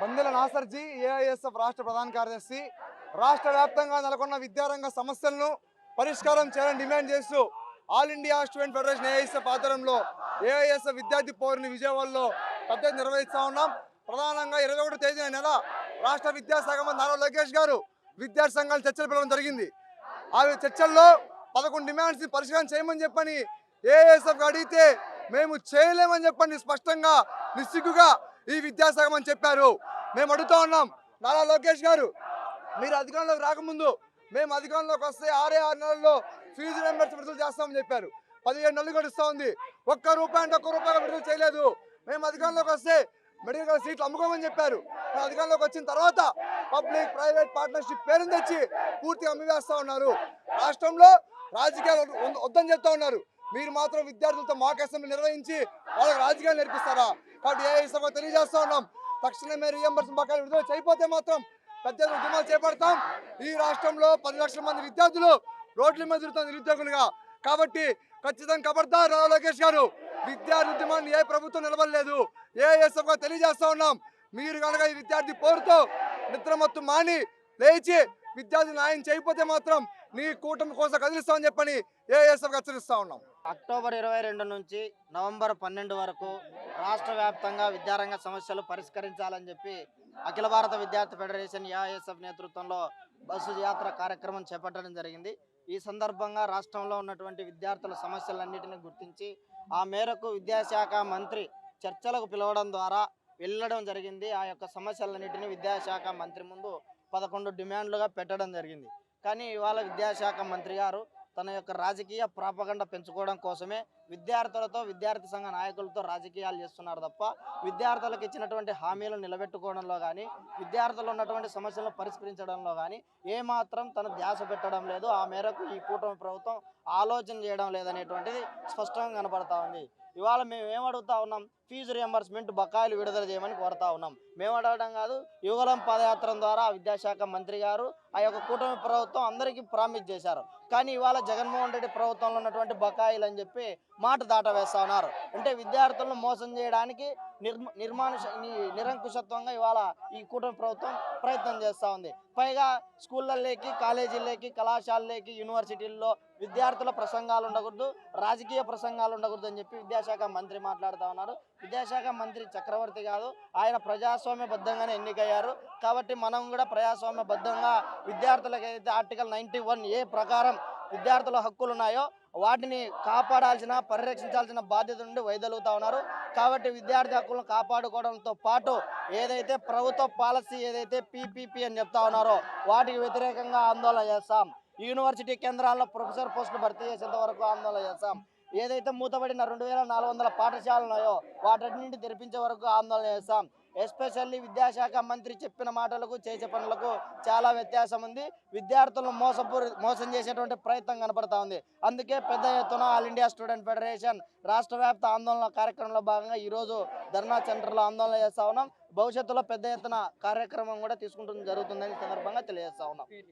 బందెల నాసర్జీ AISF రాష్ట్ర ప్రధాన కార్యదర్శి. రాష్ట్ర వ్యాప్తంగా నెలకొన్న విద్యారంగ సమస్యలను పరిష్కారం చేయాలని డిమాండ్ చేస్తూ all India student federation AISF ఆధ్వర్యంలో ఏఐఎస్ఎఫ్ విద్యార్థి పౌరుని విజయవాడలో పెద్ద ఎత్తున నిర్వహిస్తా ఉన్నాం. ప్రధానంగా ఇరవై ఒకటో తేదీన నెల రాష్ట్ర విద్యాశాఖ మంత్రి నారా లోకేష్ గారు విద్యార్థి సంఘాలు చర్చలు పిలవడం జరిగింది. ఆ చర్చల్లో పదకొండు డిమాండ్స్ పరిష్కారం చేయమని చెప్పని ఏఐఎస్ఎఫ్ అడిగితే మేము చేయలేమని చెప్పండి స్పష్టంగా నిస్సిగ్గుగా ఈ విద్యాశాఖ అని చెప్పారు. మేము అడుగుతా ఉన్నాం. నారా లోకేష్ గారు మీరు అధికారంలోకి రాకముందు మేము అధికారంలోకి వస్తే ఆరే ఆరు నెలల్లో ఫీజు మెంబర్స్ విడుదల చేస్తామని చెప్పారు. పదిహేడు నెలలు గడుస్తూ ఉంది. ఒక్క రూపాయి అంటే ఒక్క రూపాయి విడుదల చేయలేదు. మేము అధికారంలోకి వస్తే మెడికల్ సీట్లు అమ్ముకోమని చెప్పారు. మేము అధికారంలోకి వచ్చిన తర్వాత పబ్లిక్ ప్రైవేట్ పార్ట్నర్షిప్ పేరుని తెచ్చి పూర్తిగా అమ్మివేస్తూ ఉన్నారు. రాష్ట్రంలో రాజకీయాలు వద్దని చెప్తా ఉన్నారు. మీరు మాత్రం విద్యార్థులతో మాక్ అసెంబ్లీ నిర్వహించి వాళ్ళకి రాజకీయాలు నేర్పిస్తారా? కాబట్టి ఏ సభ తెలియజేస్తా ఉన్నాం. తక్షణమే రియంబర్స్ బకాయిలు విడుదల చేయకపోతే మాత్రం పెద్ద ఉద్యమాలు చేపడతాం. ఈ రాష్ట్రంలో పది లక్షల మంది విద్యార్థులు రోడ్ల మీద తిరుగుతాం నిరుద్యోగులుగా. కాబట్టి ఖచ్చితంగా కబర్దార్ రావు లోకేష్ గారు. విద్యార్థి ఉద్యమాన్ని ఏ ప్రభుత్వం నిలబడలేదు. ఏ ఎస్ఎఫ్ తెలియజేస్తా ఉన్నాం. మీరు కనుక ఈ విద్యార్థి పోరుతో నిద్రమత్తు మాని లేచి విద్యార్థి న్యాయం చేయకపోతే మాత్రం నీ కూటమి కోసం కదిలిస్తామని చెప్పని ఏఎస్ఎఫ్ హెచ్చరిస్తా ఉన్నాం. అక్టోబర్ ఇరవై రెండు నుంచి నవంబర్ పన్నెండు వరకు రాష్ట్ర వ్యాప్తంగా విద్యారంగ సమస్యలు పరిష్కరించాలని చెప్పి అఖిల భారత విద్యార్థి ఫెడరేషన్ ఏఐఎస్ఎఫ్ నేతృత్వంలో బస్సు యాత్ర కార్యక్రమం చేపట్టడం జరిగింది. ఈ సందర్భంగా రాష్ట్రంలో ఉన్నటువంటి విద్యార్థుల సమస్యలన్నింటినీ గుర్తించి ఆ మేరకు విద్యాశాఖ మంత్రి చర్చలకు పిలవడం ద్వారా వెళ్ళడం జరిగింది. ఆ యొక్క సమస్యలన్నింటినీ విద్యాశాఖ మంత్రి ముందు పదకొండు డిమాండ్లుగా పెట్టడం జరిగింది. కానీ ఇవాళ విద్యాశాఖ మంత్రి గారు తన యొక్క రాజకీయ ప్రాపగండ పెంచుకోవడం కోసమే విద్యార్థులతో విద్యార్థి సంఘ నాయకులతో రాజకీయాలు చేస్తున్నారు తప్ప విద్యార్థులకు ఇచ్చినటువంటి హామీలు నిలబెట్టుకోవడంలో కానీ విద్యార్థులు ఉన్నటువంటి సమస్యలను పరిష్కరించడంలో కానీ ఏమాత్రం తన ధ్యాస పెట్టడం లేదు. ఆ మేరకు ఈ కూటమి ప్రభుత్వం ఆలోచన చేయడం లేదనేటువంటిది స్పష్టంగా కనపడతా ఉంది. ఇవాళ మేము ఏమడుగుతా అడుగుతా ఉన్నాం? ఫీజు రియంబర్స్మెంట్ బకాయిలు విడుదల చేయమని కోరుతా ఉన్నాం. మేము అడగడం కాదు యువగలం పాదయాత్ర ద్వారా విద్యాశాఖ మంత్రి గారు ఆ యొక్క కూటమి ప్రభుత్వం అందరికీ ప్రామిస్ చేశారు. కానీ ఇవాళ జగన్మోహన్ రెడ్డి ప్రభుత్వంలో ఉన్నటువంటి బకాయిలు అని చెప్పి మాట దాటవేస్తా ఉన్నారు. అంటే విద్యార్థులను మోసం చేయడానికి నిర్మ నిర్మానుష నిరంకుశత్వంగా ఇవాళ ఈ కూటమి ప్రభుత్వం ప్రయత్నం చేస్తూ ఉంది. పైగా స్కూళ్ళల్లోకి కాలేజీల్లోకి కళాశాలలోకి యూనివర్సిటీల్లో విద్యార్థుల ప్రసంగాలు ఉండకూడదు రాజకీయ ప్రసంగాలు ఉండకూడదు అని చెప్పి విద్యాశాఖ మంత్రి మాట్లాడుతూ ఉన్నారు. విద్యాశాఖ మంత్రి చక్రవర్తి కాదు ఆయన ప్రజాస్వామ్యబద్ధంగానే ఎన్నికయ్యారు. కాబట్టి మనం కూడా ప్రజాస్వామ్యబద్ధంగా విద్యార్థులకు ఏదైతే ఆర్టికల్ నైన్టీ వన్ ఏ ప్రకారం విద్యార్థుల హక్కులు ఉన్నాయో వాటిని కాపాడాల్సిన పరిరక్షించాల్సిన బాధ్యత నుండి వైదొలుగుతా ఉన్నారు. కాబట్టి విద్యార్థి హక్కులను కాపాడుకోవడంతో పాటు ఏదైతే ప్రభుత్వ పాలసీ ఏదైతే పీపీపీ అని చెప్తా ఉన్నారో వాటికి వ్యతిరేకంగా ఆందోళన చేస్తాం. యూనివర్సిటీ కేంద్రాల్లో ప్రొఫెసర్ పోస్టులు భర్తీ చేసేంత వరకు ఆందోళన చేస్తాం. ఏదైతే మూతబడిన రెండు వేల నాలుగు వందల పాఠశాలలు ఉన్నాయో వాటన్నింటి తెరిపించే వరకు ఆందోళన చేస్తాం. ఎస్పెషల్లీ విద్యాశాఖ మంత్రి చెప్పిన మాటలకు చేసే పనులకు చాలా వ్యత్యాసం ఉంది. విద్యార్థులను మోసపూ మోసం చేసేటువంటి ప్రయత్నం కనపడతా ఉంది. అందుకే పెద్ద ఎత్తున ఆల్ ఇండియా స్టూడెంట్ ఫెడరేషన్ రాష్ట్ర వ్యాప్త ఆందోళన కార్యక్రమంలో భాగంగా ఈరోజు ధర్నా సెంటర్లో ఆందోళన చేస్తా ఉన్నాం. భవిష్యత్తులో పెద్ద ఎత్తున కార్యక్రమం కూడా తీసుకుంటుంది జరుగుతుందని సందర్భంగా తెలియజేస్తా ఉన్నాం.